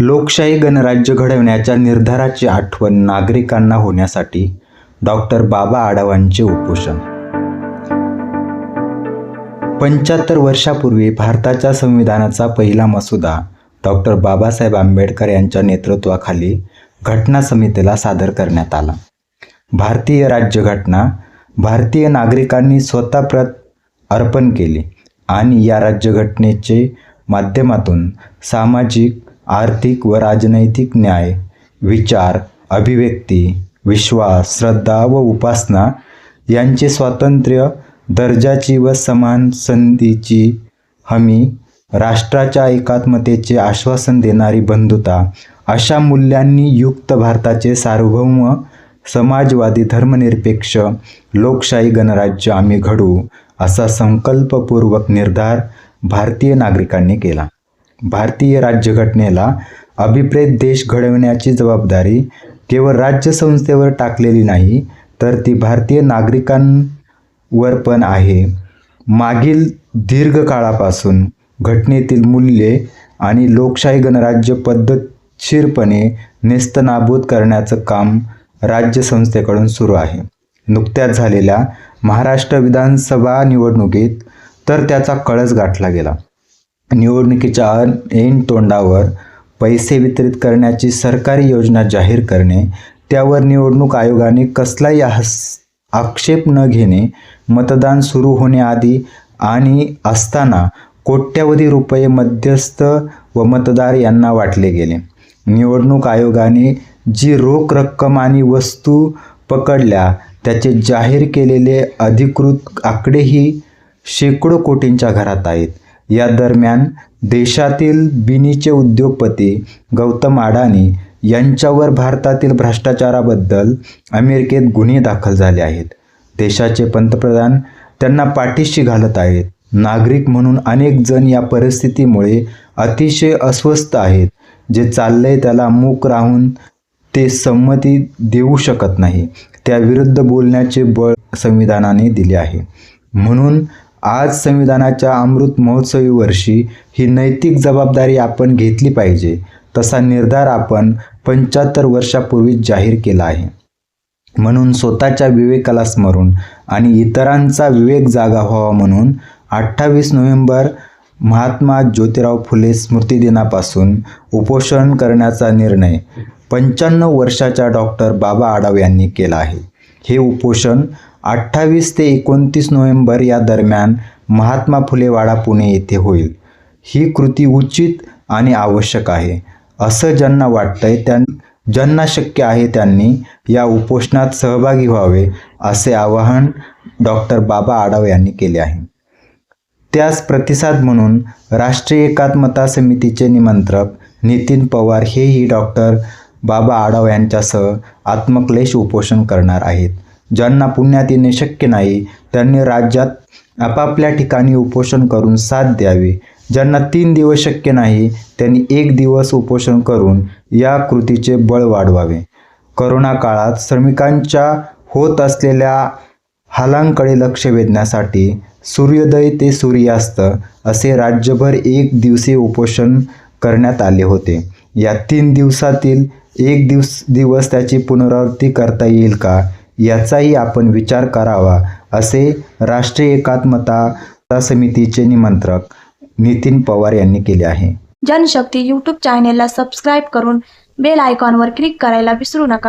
लोकशाही गणराज्य घडवण्याच्या निर्धाराची आठवण नागरिकांना होण्यासाठी डॉक्टर बाबा आढावांचे उपोषण. पंच्याहत्तर वर्षापूर्वी भारताच्या संविधानाचा पहिला मसुदा डॉक्टर बाबासाहेब आंबेडकर यांच्या नेतृत्वाखाली घटना समितीला सादर करण्यात आला. भारतीय राज्यघटना भारतीय नागरिकांनी स्वतः प्रत अर्पण केली आणि या राज्यघटनेचे माध्यमातून सामाजिक आर्थिक व राजनैतिक न्याय विचार अभिव्यक्ती विश्वास श्रद्धा व उपासना यांचे स्वातंत्र्य दर्जाची व समान संधीची हमी राष्ट्राच्या एकात्मतेचे आश्वासन देणारी बंधुता अशा मूल्यांनी युक्त भारताचे सार्वभौम समाजवादी धर्मनिरपेक्ष लोकशाही गणराज्य आम्ही घडू असा संकल्पपूर्वक निर्धार भारतीय नागरिकांनी केला. भारतीय राज्यघटनेला अभिप्रेत देश घडविण्याची जबाबदारी केवळ राज्यसंस्थेवर टाकलेली नाही तर ती भारतीय नागरिकांवर पण आहे. मागील दीर्घकाळापासून घटनेतील मूल्ये आणि लोकशाही गणराज्य पद्धतशीरपणे नेस्तनाबूत करण्याचं काम राज्यसंस्थेकडून सुरू आहे. नुकत्याच झालेल्या महाराष्ट्र विधानसभा निवडणुकीत तर त्याचा कळस गाठला गेला. निवडणुकीच्या ऐन तोंडावर पैसे वितरित करण्याची सरकारी योजना जाहीर करणे त्यावर निवडणूक आयोगाने कसलाही हस आक्षेप न घेणे मतदान सुरू होण्याआधी आणि असताना कोट्यवधी रुपये मध्यस्थ व मतदार यांना वाटले गेले. निवडणूक आयोगाने जी रोख रक्कम आणि वस्तू पकडल्या त्याचे जाहीर केलेले अधिकृत आकडेही शेकडो कोटींच्या घरात आहेत. या दरम्यान देशातील बिनीचे उद्योगपती गौतम अडाणी यांच्यावर भारतातील भ्रष्टाचाराबद्दल अमेरिकेत गुन्हे दाखल झाले आहेत. देशाचे पंतप्रधान त्यांना पाठीशी घालत आहेत. नागरिक म्हणून अनेक जण या परिस्थितीमुळे अतिशय अस्वस्थ आहेत जे चाललंय त्याला मूक राहून ते संमती देऊ शकत नाही. त्याविरुद्ध बोलण्याचे बळ संविधानाने दिले आहे. म्हणून आज संविधानाच्या अमृत महोत्सवी वर्षी ही नैतिक जबाबदारी आपण घेतली पाहिजे तसा निर्धार आपण पंच्याहत्तर वर्षापूर्वीच जाहीर केला आहे. म्हणून स्वतःच्या विवेकाला स्मरून आणि इतरांचा विवेक जागा व्हावा म्हणून अठ्ठावीस नोव्हेंबर महात्मा ज्योतिराव फुले स्मृतिदिनापासून उपोषण करण्याचा निर्णय पंच्याण्णव वर्षाच्या डॉक्टर बाबा आढाव यांनी केला आहे. हे उपोषण अठ्ठावीस ते एकोणतीस नोव्हेंबर या दरम्यान महात्मा फुले वाडा पुणे येथे होईल. ही कृती उचित आणि आवश्यक आहे असं ज्यांना वाटतंय त्यां ज्यांना शक्य आहे त्यांनी या उपोषणात सहभागी व्हावे असे आवाहन डॉक्टर बाबा आडाव यांनी केले आहे. त्यास प्रतिसाद म्हणून राष्ट्रीय एकात्मता समितीचे निमंत्रक नितीन पवार हेही डॉक्टर बाबा आडाव यांच्यासह आत्मक्लेश उपोषण करणार आहेत. ज्यांना पुण्यात येणे शक्य नाही त्यांनी राज्यात आपापल्या ठिकाणी उपोषण करून साथ द्यावी. ज्यांना तीन दिवस शक्य नाही त्यांनी एक दिवस उपोषण करून या कृतीचे बळ वाढवावे. करोना काळात श्रमिकांच्या होत असलेल्या हालांकडे लक्ष वेधण्यासाठी सूर्योदय ते सूर्यास्त असे राज्यभर एक दिवसीय उपोषण करण्यात आले होते. या तीन दिवसातील एक दिवस दिवस त्याची पुनरावृत्ती करता येईल का? याचाही आपण विचार करावा असे राष्ट्रीय एकात्मता समितीचे निमंत्रक नितीन पवार यांनी केले आहे. जनशक्ती यूट्यूब चॅनेलला सबस्क्राईब करून बेल आयकॉनवर क्लिक करायला विसरू नका.